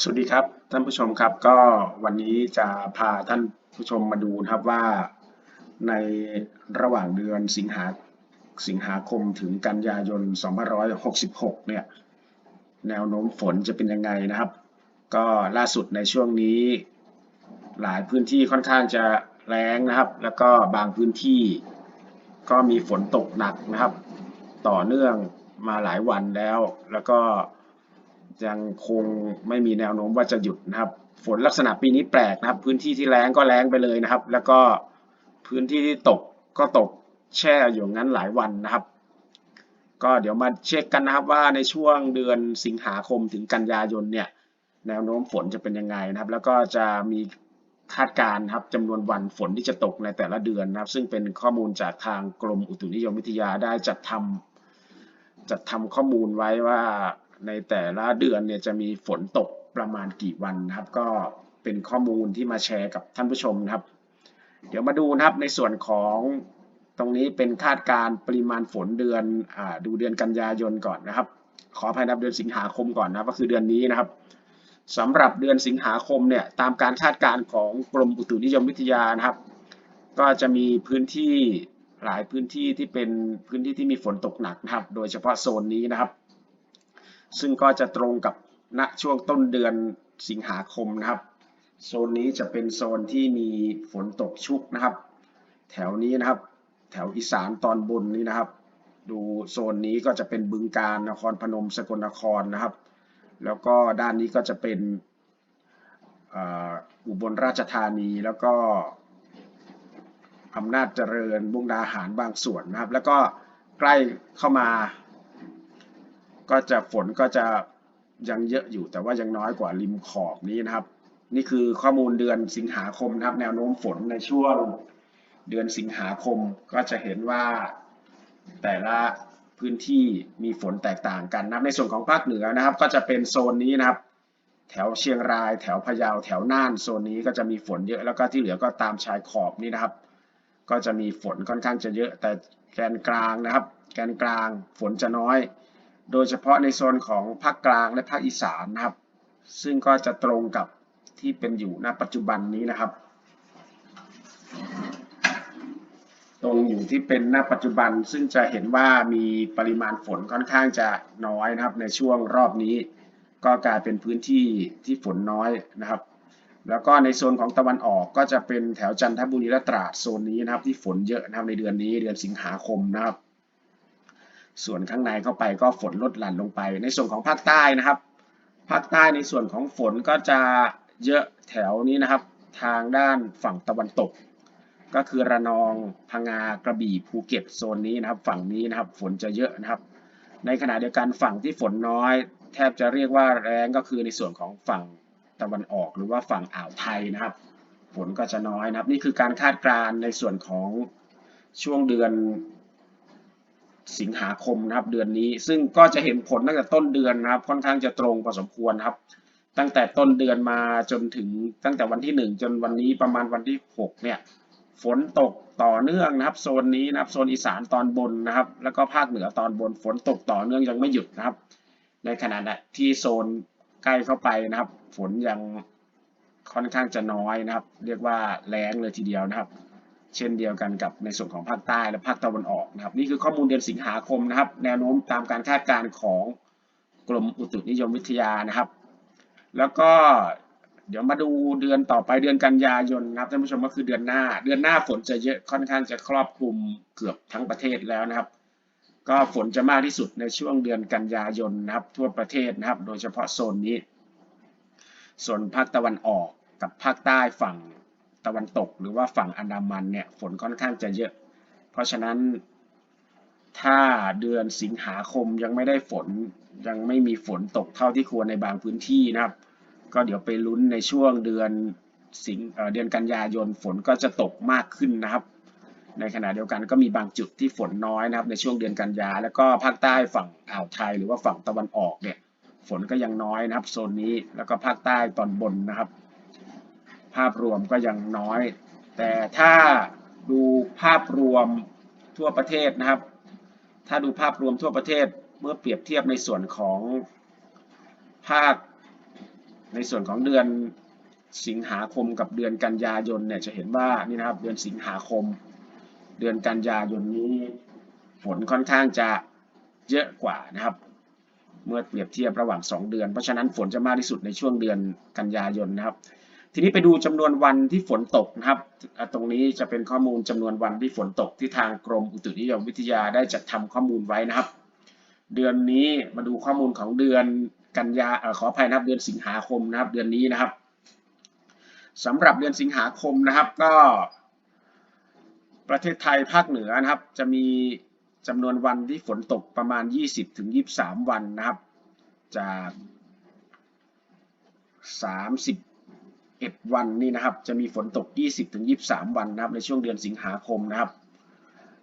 สวัสดีครับท่านผู้ชมครับก็วันนี้จะพาท่านผู้ชมมาดูนะครับว่าในระหว่างเดือนสิงหาสิงหาคมถึงกันยายน 2566 เนี่ยแนวโน้มฝนจะเป็นยังไงนะครับ ก็ล่าสุดในช่วงนี้ หลายพื้นที่ค่อนข้างจะแรงนะครับ แล้วก็บางพื้นที่ก็มีฝนตกหนักนะครับ ต่อเนื่องมาหลายวันแล้วแล้วก็ ยังคงไม่มีแนวโน้มว่าจะหยุดนะครับ ฝนลักษณะปีนี้แปลกนะครับ พื้นที่ที่แรงก็แรงไปเลยนะครับ แล้วก็พื้นที่ที่ตกก็ตกแช่อยู่งั้นหลายวันนะครับ ก็เดี๋ยวมาเช็คกันนะครับว่าในช่วงเดือนสิงหาคมถึงกันยายนเนี่ยแนวโน้มฝนจะเป็นยังไงนะครับ แล้วก็จะมีคาดการณ์ครับจำนวนวันฝนที่จะตกในแต่ละเดือนนะครับ ซึ่งเป็นข้อมูลจากทางกรมอุตุนิยมวิทยาได้จัดทำจัดทำข้อมูลไว้ว่า ในแต่ละเดือนเนี่ยจะมีฝนตกประมาณกี่วันนะครับ ก็เป็นข้อมูลที่มาแชร์กับท่านผู้ชมนะครับ เดี๋ยวมาดูนะครับในส่วนของตรงนี้เป็นคาดการณ์ปริมาณฝนเดือนอดูเดือนกันยายนก่อนนะครับ ขอภัยนับเดือนสิงหาคมก่อนนะก็คือเดือนนี้นะครับสำหรับเดือนสิงหาคมเนี่ยตามการคาดการณ์ของกรมอุตุนิยมวิทยานะครับ ก็จะมีพื้นที่หลายพื้นที่ที่เป็นพื้นที่ที่มีฝนตกหนักนะครับ โดยเฉพาะโซนนี้นะครับ ซึ่งก็จะตรงกับณช่วงต้นเดือนสิงหาคมนะครับ โซนนี้จะเป็นโซนที่มีฝนตกชุกนะครับ แถวนี้นะครับ แถวอีสานตอนบนนี้นะครับ ดูโซนนี้ก็จะเป็นบึงการนครพนมสกลนครนะครับ แล้วก็ด้านนี้ก็จะเป็นอุบลราชธานีแล้วก็อำนาจเจริญบุงดาหารบางส่วนนะครับ แล้วก็ใกล้เข้ามา ก็จะฝนก็จะยังเยอะอยู่แต่ว่ายังน้อยกว่าริมขอบนี้นะครับ นี่คือข้อมูลเดือนสิงหาคมนะครับ แนวโน้มฝนในช่วงเดือนสิงหาคมก็จะเห็นว่าแต่ละพื้นที่มีฝนแตกต่างกันนะในส่วนของภาคเหนือนะครับ ก็จะเป็นโซนนี้นะครับ แถวเชียงราย แถวพะเยาแถวน่านโซนนี้ก็จะมีฝนเยอะแล้วก็ที่เหลือก็ตามชายขอบนี้นะครับ ก็จะมีฝนค่อนข้างจะเยอะ แต่แกนกลางนะครับ แกนกลางฝนจะน้อย โดยเฉพาะในโซนของภาคกลางและภาคอีสานนะครับ ซึ่งก็จะตรงกับที่เป็นอยู่ณปัจจุบันนี้นะครับ ตรงอยู่ที่เป็นณปัจจุบันซึ่งจะเห็นว่ามีปริมาณฝนค่อนข้างจะน้อยนะครับ ในช่วงรอบนี้ ก็กลายเป็นพื้นที่ที่ฝนน้อยนะครับ แล้วก็ในโซนของตะวันออกก็จะเป็นแถวจันทบุรีและตราดโซนนี้นะครับ ที่ฝนเยอะนะครับในเดือนนี้เดือนสิงหาคมนะครับ ส่วนข้างในเข้าไปก็ฝนลดหลั่นลงไป ในส่วนของภาคใต้นะครับ ภาคใต้ในส่วนของฝนก็จะเยอะแถวนี้นะครับ ทางด้านฝั่งตะวันตก ก็คือระนองพังงากระบี่ภูเก็ตโซนนี้นะครับ ฝั่งนี้นะครับฝนจะเยอะนะครับ ในขณะเดียวกันฝั่งที่ฝนน้อย แทบจะเรียกว่าแรงก็คือในส่วนของฝั่งตะวันออกหรือว่าฝั่งอ่าวไทยนะครับ ฝนก็จะน้อยนะครับ นี่คือการคาดการณ์ในส่วนของช่วงเดือน สิงหาคมนะครับเดือนนี้ ซึ่งก็จะเห็นผลตั้งแต่ต้นเดือนนะครับ ค่อนข้างจะตรงพอสมควรครับ ตั้งแต่ต้นเดือนมาจนถึงตั้งแต่วันที่ 1 จนวันนี้ประมาณวันที่ 6 เนี่ยฝนตกต่อเนื่องนะครับ โซนนี้นะครับโซนอีสานตอนบนนะครับ แล้วก็ภาคเหนือตอนบนฝนตกต่อเนื่องยังไม่หยุดนะครับ ในขณะที่โซนใกล้เข้าไปนะครับ ฝนยังค่อนข้างจะน้อยนะครับ เรียกว่าแรงเลยทีเดียวนะครับ เช่นเดียวกันกับในส่วนของภาคใต้และภาคตะวันออกนะครับ นี่คือข้อมูลเดือนสิงหาคมนะครับ แนวโน้มตามการคาดการณ์ของกรมอุตุนิยมวิทยานะครับ แล้วก็เดี๋ยวมาดูเดือนต่อไปเดือนกันยายนนะครับท่านผู้ชมก็คือเดือนหน้า เดือนหน้าฝนจะเยอะค่อนข้างจะครอบคลุมเกือบทั้งประเทศแล้วนะครับ ก็ฝนจะมากที่สุดในช่วงเดือนกันยายนนะครับ ทั่วประเทศนะครับ โดยเฉพาะโซนนี้ส่วนภาคตะวันออกกับภาคใต้ฝั่ง ตะวันตก หรือว่าฝั่งอันดามันเนี่ยฝนค่อนข้างจะเยอะ เพราะฉะนั้นถ้าเดือนสิงหาคมยังไม่ได้ฝนยังไม่มีฝนตกเท่าที่ควรในบางพื้นที่นะครับ ก็เดี๋ยวไปลุ้นในช่วงเดือนสิงเดือนกันยายนฝนก็จะตกมากขึ้นนะครับ ในขณะเดียวกันก็มีบางจุดที่ฝนน้อยนะครับ ในช่วงเดือนกันยา แล้วก็ภาคใต้ฝั่งอ่าวไทยหรือว่าฝั่งตะวันออกเนี่ยฝนก็ยังน้อยนะครับโซนนี้แล้วก็ภาคใต้ตอนบนนะครับ ภาพรวมก็ยังน้อย แต่ถ้าดูภาพรวมทั่วประเทศนะครับ ถ้าดูภาพรวมทั่วประเทศเมื่อเปรียบเทียบในส่วนของภาคในส่วนของเดือนสิงหาคมกับเดือนกันยายนเนี่ยจะเห็นว่านี่นะครับเดือนสิงหาคม เดือนกันยายนนี้ฝนค่อนข้างจะเยอะกว่านะครับ เมื่อเปรียบเทียบระหว่าง 2 เดือน เพราะฉะนั้นฝนจะมากที่สุดในช่วงเดือนกันยายนนะครับ ทีนี้ไปดูจำนวนวันที่ฝนตกนะครับ ตรงนี้จะเป็นข้อมูลจำนวนวันที่ฝนตกที่ทางกรมอุตุนิยมวิทยาได้จัดทำข้อมูลไว้นะครับ เดือนนี้มาดูข้อมูลของเดือนกันยาอขออภัยนะครับเดือนสิงหาคมนะครับ เดือนนี้นะครับสำหรับเดือนสิงหาคมนะครับก็ ประเทศไทยภาคเหนือนะครับ จะมีจำนวนวันที่ฝนตกประมาณ 20-23 วันนะครับ จาก 30 31วันนี่นะครับ จะมีฝนตก 20ถึง23 วันนะครับ ในช่วงเดือนสิงหาคมนะครับ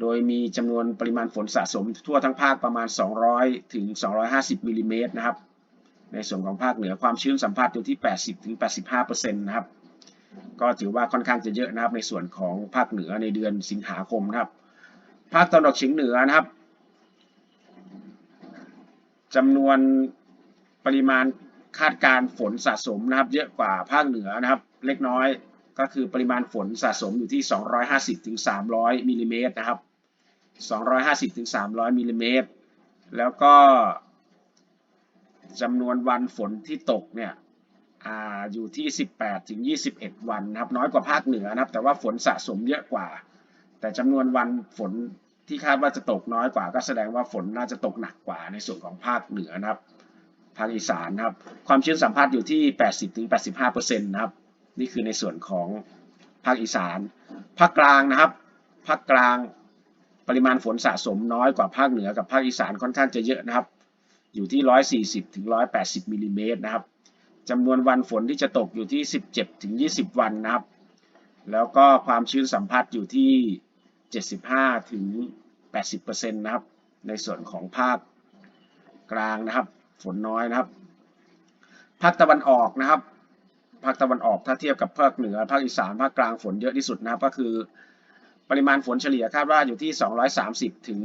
โดยมีจำนวนปริมาณฝนสะสมทั่วทั้งภาคประมาณ 200 ถึง 250มิลลิเมตรนะครับ ในส่วนของภาคเหนือความชื้นสัมผัสอยู่ที่ 80 ถึง 85%นะครับ ก็ถือว่าค่อนข้างจะเยอะนะครับ ในส่วนของภาคเหนือในเดือนสิงหาคมนะครับ ภาคตะวันออกเฉียงเหนือนะครับจำนวนปริมาณ คาดการ์ฝนสะสมนะครับ เยอะกว่าภาคเหนือนะครับ เล็กน้อยก็คือปริมาณฝนสะสมอยู่ที่ 250-300มิลลิเมตรนะครับ 250-300มิลลิเมตรแล้วก็จำนวนวันฝนที่ตกเนี่ยออยู่ที่ 18ถึง21 วันนะครับ น้อยกว่าภาคเหนือนะครับ แต่ว่าฝนสะสมเยอะกว่า แต่จำนวนวันฝนที่คาดว่าจะตกน้อยกว่า ก็แสดงว่าฝนน่าจะตกหนักกว่าในส่วนของภาคเหนือนะครับ ภาคอีสานนะครับ ความชื้นสัมผัสอยู่ที่ 80-85%นะครับ นี่คือในส่วนของภาคอีสาน ภาคกลางนะครับ ภาคกลางปริมาณฝนสะสมน้อยกว่าภาคเหนือกับภาคอีสานค่อนข้างจะเยอะนะครับ อยู่ที่ 140ถึง180มิลลิเมตรนะครับจำนวนวันฝนที่จะตกอยู่ที่ 17ถึง20 วันนะครับ แล้วก็ความชื้นสัมผัสอยู่ที่ 75ถึง80%นะครับ ในส่วนของภาคกลางนะครับ ฝนน้อยนะครับ ภาคตะวันออกนะครับ ภาคตะวันออกถ้าเทียบกับภาคเหนือ ภาคอีสาน ภาคกลางฝนเยอะที่สุดนะครับ ก็คือ ปริมาณฝนเฉลี่ยคาดว่าอยู่ที่ 230 ถึง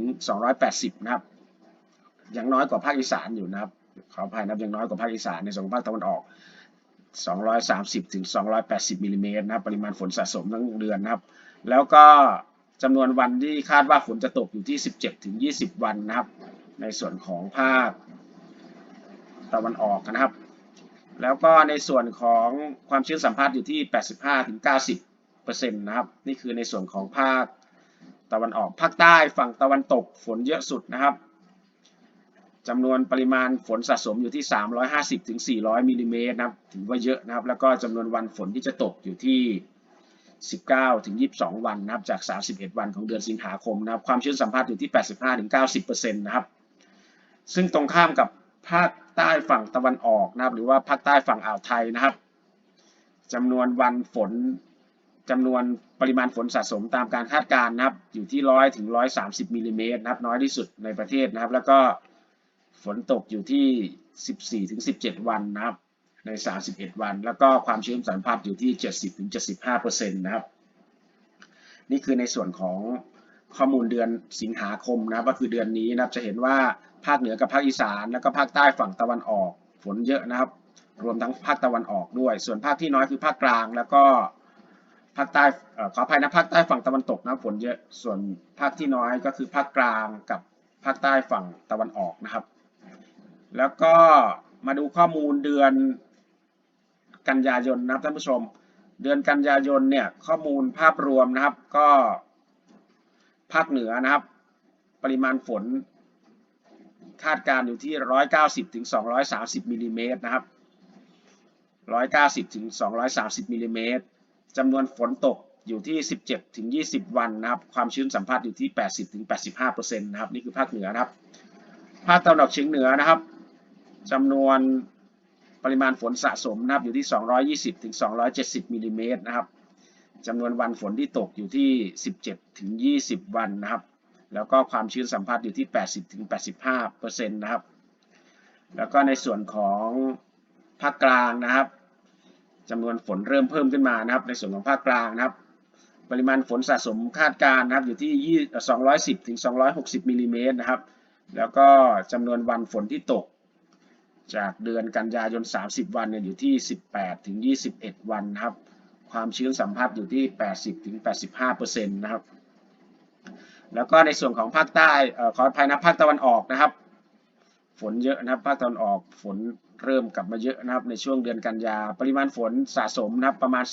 280 นะครับ ยังน้อยกว่าภาคอีสานอยู่นะครับ ขออภัยนะครับยังน้อยกว่าภาคอีสานในส่วนของภาคตะวันออก 230 ถึง 280มิลลิเมตรนะครับ ปริมาณฝนสะสมทั้งเดือนนะครับ แล้วก็จำนวนวันที่คาดว่าฝนจะตกอยู่ที่ 17 ถึง 20 วันนะครับ ในส่วนของภาค ตะวันออกนะครับ แล้วก็ในส่วนของความชื้นสัมผัสอยู่ที่ 85ถึง90เปอร์เซ็นต์นะครับ นี่คือในส่วนของภาคตะวันออก ภาคใต้ฝั่งตะวันตกฝนเยอะสุดนะครับจำนวนปริมาณฝนสะสมอยู่ที่ 350ถึง400มิลลิเมตรนะครับ ถือว่าเยอะนะครับ แล้วก็จำนวนวันฝนที่จะตกอยู่ที่ 19ถึง22 วันนะครับ จาก 31 วันของเดือนสิงหาคมนะครับ ความชื้นสัมผัสอยู่ที่ 85ถึง90เปอร์เซ็นต์นะครับ ซึ่งตรงข้ามกับภาค ใต้ฝั่งตะวันออกนะครับ หรือว่าภาคใต้ฝั่งอ่าวไทยนะครับจำนวนวันฝนจำนวนปริมาณฝนสะสมตามการคาดการณ์นะครับ อยู่ที่100ถึง130มิลลิเมตรนะครับ น้อยที่สุดในประเทศนะครับ แล้วก็ฝนตกอยู่ที่14ถึง17วันนะครับ ใน31วัน แล้วก็ความชื้นสัมผัสอยู่ที่70ถึง75เปอร์เซ็นต์นะครับ นี่คือในส่วนของ ข้อมูลเดือนสิงหาคมนะครับก็คือเดือนนี้นะครับจะเห็นว่าภาคเหนือกับภาคอีสาน แล้วก็ภาคใต้ฝั่งตะวันออกฝนเยอะนะครับ รวมทั้งภาคตะวันออกด้วย ส่วนภาคที่น้อยคือภาคกลางแล้วก็ภาคใต้ขออภัยนะภาคใต้ฝั่งตะวันตกนะฝนเยอะส่วนภาคที่น้อยก็คือภาคกลางกับภาคใต้ฝั่งตะวันออกนะครับ แล้วก็มาดูข้อมูลเดือนกันยายนนะครับท่านผู้ชม เดือนกันยายนเนี่ยข้อมูลภาพรวมนะครับ ก็ ภาคเหนือนะครับ ปริมาณฝน คาดการณ์อยู่ที่ 190ถึง230มิลลิเมตรนะครับ 190ถึง230มิลลิเมตรจำนวนฝนตกอยู่ที่ 17ถึง20 วันนะครับ ความชื้นสัมผัสอยู่ที่ 80ถึง85เปอร์เซ็นต์นะครับ นี่คือภาคเหนือนะครับ ภาคตะวันออกเฉียงเหนือนะครับจำนวนปริมาณฝนสะสมนะครับอยู่ที่ 220ถึง270มิลลิเมตรนะครับ จำนวนวันฝนที่ตกอยู่ที่ 17ถึง20 วันนะครับ แล้วก็ความชื้นสัมผัสอยู่ที่ 80ถึง85เปอร์เซ็นต์นะครับ แล้วก็ในส่วนของภาคกลางนะครับจำนวนฝนเริ่มเพิ่มขึ้นมานะครับ ในส่วนของภาคกลางนะครับ ปริมาณฝนสะสมคาดการณ์นะครับ อยู่ที่ 210ถึง260มิลลิเมตรนะครับ แล้วก็จำนวนวันฝนที่ตก จากเดือนกันยายน 30 วันเนี่ยอยู่ที่ 18ถึง21 วันนะครับ ความชื้นสัมผัสอยู่ที่ 80ถึง85เปนะครับ แล้วก็ในส่วนของภาคใต้เอ่อขออภัยนะภาคตะวันออกนะครับ ฝนเยอะนะครับภาคตะวันออกฝนเริ่มกลับมาเยอะนะครับในช่วงเดือนกันยา ปริมาณฝนสะสมนะครับประมาณ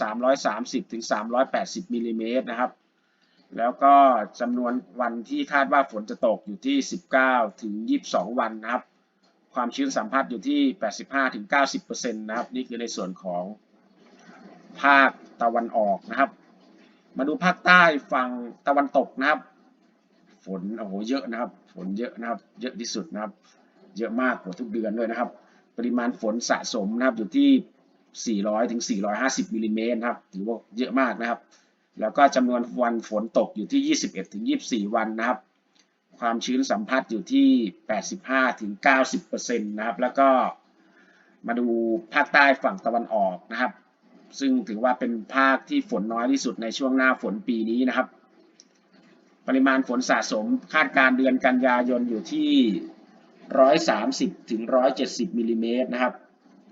330ถึง380มิลลิเมตรนะครับ แล้วก็จำนวนวันที่คาดว่าฝนจะตกอยู่ที่ 19ถึง22 วันนะครับ ความชื้นสัมผัสอยู่ที่ 85ถึง90%นะครับ นี่คือในส่วนของภาค ตะวันออกนะครับ มาดูภาคใต้ฝั่งตะวันตกนะครับ ฝนโอ้โหเยอะนะครับ ฝนเยอะนะครับ เยอะที่สุดนะครับ เยอะมากกว่าทุกเดือนด้วยนะครับ ปริมาณฝนสะสมนะครับอยู่ที่ 400ถึง450มิลลิเมตรนะครับถือว่าเยอะมากนะครับ แล้วก็จำนวนวันฝนตกอยู่ที่ 21ถึง24 วันนะครับ ความชื้นสัมผัสอยู่ที่ 85ถึง90%นะครับ แล้วก็มาดูภาคใต้ฝั่งตะวันออกนะครับ ซึ่งถือว่าเป็นภาคที่ฝนน้อยที่สุดในช่วงหน้าฝนปีนี้นะครับ ปริมาณฝนสะสมคาดการเดือนกันยายนอยู่ที่ 130ถึง170มิลลิเมตรนะครับ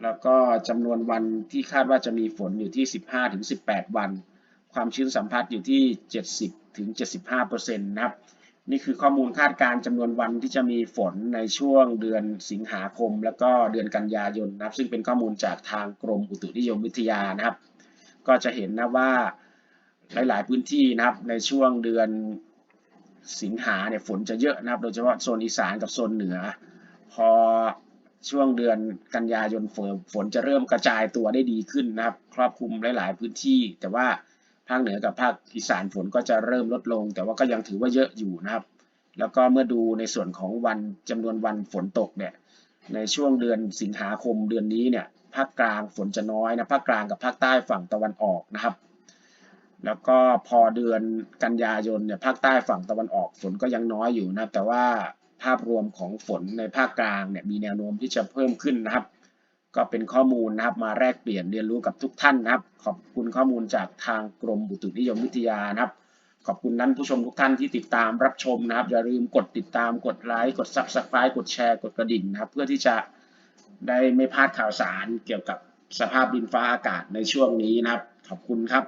แล้วก็จำนวนวันที่คาดว่าจะมีฝนอยู่ที่ 15ถึง18 วัน ความชื้นสัมผัสอยู่ที่ 70ถึง75เปอร์เซ็นต์นะครับ นี่คือข้อมูลคาดการณ์จำนวนวันที่จะมีฝนในช่วงเดือนสิงหาคม แล้วก็เดือนกันยายนนะครับ ซึ่งเป็นข้อมูลจากทางกรมอุตุนิยมวิทยานะครับ ก็จะเห็นนะว่าหลาย ๆ พื้นที่นะครับในช่วงเดือนสิงหาเนี่ยฝนจะเยอะนะครับ โดยเฉพาะโซนอีสานกับโซนเหนือ พอช่วงเดือนกันยายนฝนฝนจะเริ่มกระจายตัวได้ดีขึ้นนะครับ ครอบคลุมหลาย ๆ พื้นที่แต่ว่า ภาคเหนือกับภาคอีสานฝนก็จะเริ่มลดลง แต่ว่าก็ยังถือว่าเยอะอยู่นะครับ แล้วก็เมื่อดูในส่วนของวันจำนวนวันฝนตกเนี่ยในช่วงเดือนสิงหาคมเดือนนี้เนี่ยภาคกลางฝนจะน้อยนะภาคกลางกับภาคใต้ฝั่งตะวันออกนะครับ แล้วก็พอเดือนกันยายนเนี่ยภาคใต้ฝั่งตะวันออกฝนก็ยังน้อยอยู่นะครับ แต่ว่าภาพรวมของฝนในภาคกลางเนี่ยมีแนวโน้มที่จะเพิ่มขึ้นนะครับ ก็เป็นข้อมูลนะครับมาแลกเปลี่ยนเรียนรู้กับทุกท่านนะครับ ขอบคุณข้อมูลจากทางกรมอุตุนิยมวิทยานะครับ ขอบคุณนั้นผู้ชมทุกท่านที่ติดตามรับชมนะครับ อย่าลืมกดติดตามกดไลค์กดซับสไคร b e กดแชร์กดกระดิ่งนะครับ เพื่อที่จะได้ไม่พลาดข่าวสารเกี่ยวกับสภาพดินฟ้าอากาศในช่วงนี้นะครับ ขอบคุณครับ